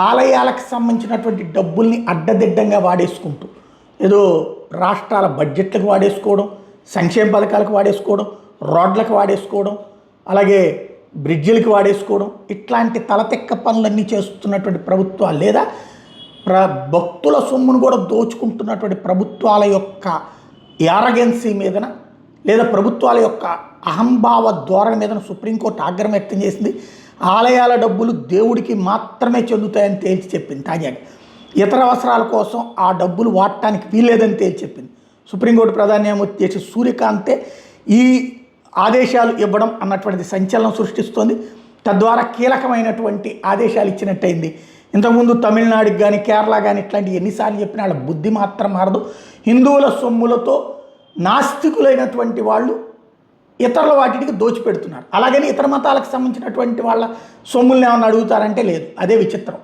ఆలయాలకు సంబంధించినటువంటి డబ్బుల్ని అడ్డదిడ్డంగా వాడేసుకుంటూ ఏదో రాష్ట్రాల బడ్జెట్లకు వాడేసుకోవడం సంక్షేమ పథకాలకు వాడేసుకోవడం రోడ్లకు వాడేసుకోవడం అలాగే బ్రిడ్జిలకు వాడేసుకోవడం ఇట్లాంటి తలతెక్క పనులన్నీ చేస్తున్నటువంటి ప్రభుత్వాలు లేదా ప్ర భక్తుల సొమ్మును కూడా దోచుకుంటున్నటువంటి ప్రభుత్వాల యొక్క యారగెన్సీ మీదన లేదా ప్రభుత్వాల యొక్క అహంభావ ధోరణి మీదన సుప్రీంకోర్టు ఆగ్రహం వ్యక్తం చేసింది. ఆలయాల డబ్బులు దేవుడికి మాత్రమే చెందుతాయని తేల్చి చెప్పింది తాజాగా. ఇతర అవసరాల కోసం ఆ డబ్బులు వాడటానికి వీల్లేదని తేల్చి చెప్పింది. సుప్రీంకోర్టు ప్రధాన న్యాయమూర్తి చేసే సూర్యకాంతే ఈ ఆదేశాలు ఇవ్వడం అన్నటువంటిది సంచలనం సృష్టిస్తోంది. తద్వారా కీలకమైనటువంటి ఆదేశాలు ఇచ్చినట్టయింది. ఇంతకుముందు తమిళనాడుకి కానీ కేరళ కానీ ఇట్లాంటి ఎన్నిసార్లు చెప్పినా వాళ్ళ బుద్ధి మాత్రం మారదు. హిందువుల సొమ్ములతో నాస్తికులైనటువంటి వాళ్ళు ఇతరుల వాటికి దోచిపెడుతున్నారు. అలాగని ఇతర మతాలకు సంబంధించినటువంటి వాళ్ళ సొమ్ముల్ని ఏమన్నా అడుగుతారంటే లేదు. అదే విచిత్రం.